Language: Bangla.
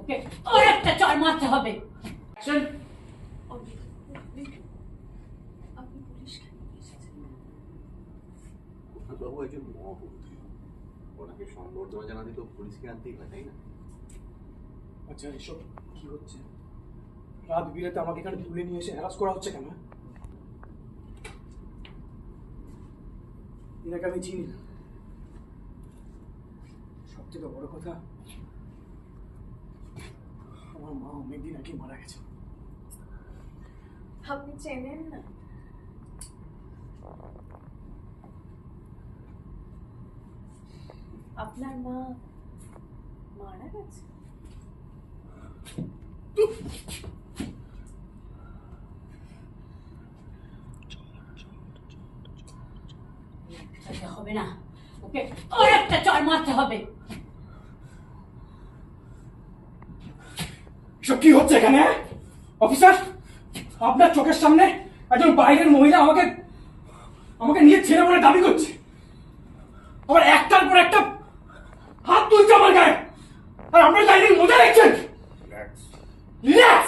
ওকে আর একটা চড় মারতে হবে। অ্যাকশন আপনি পুলিশ কেন এসেছেন বাবু একজন মহাপুরুষ ওনাকে সম্বর্ধনা জানাতে তো পুলিশকে আনতেই হয় তাই না? আচ্ছা এসব কি হচ্ছে? রাত বিরেতে আমাকে এখানে তুলে নিয়ে এসে হ্যারাস করা হচ্ছে কেন? এনাকে আমি চিনি না। সব বড় কথা, আমার মা অনেকদিন আগে মারা গেছে। আপনি চেনেন না? আপনার মা মারা গেছে? হবে না, ওকে, আর একটা চড় মারতে হবে। কি হচ্ছে এখানে? অফিসার আপনার চোখের সামনে একজন বাইরের মহিলা আমাকে আমাকে নিয়ে ছেড়ে বলে দাবি করছে। আবার একটার পর একটা হাত তুলছে আমার গায়ে। আর আপনার চাইলে মজা দেখছেন? রিল্যাক্স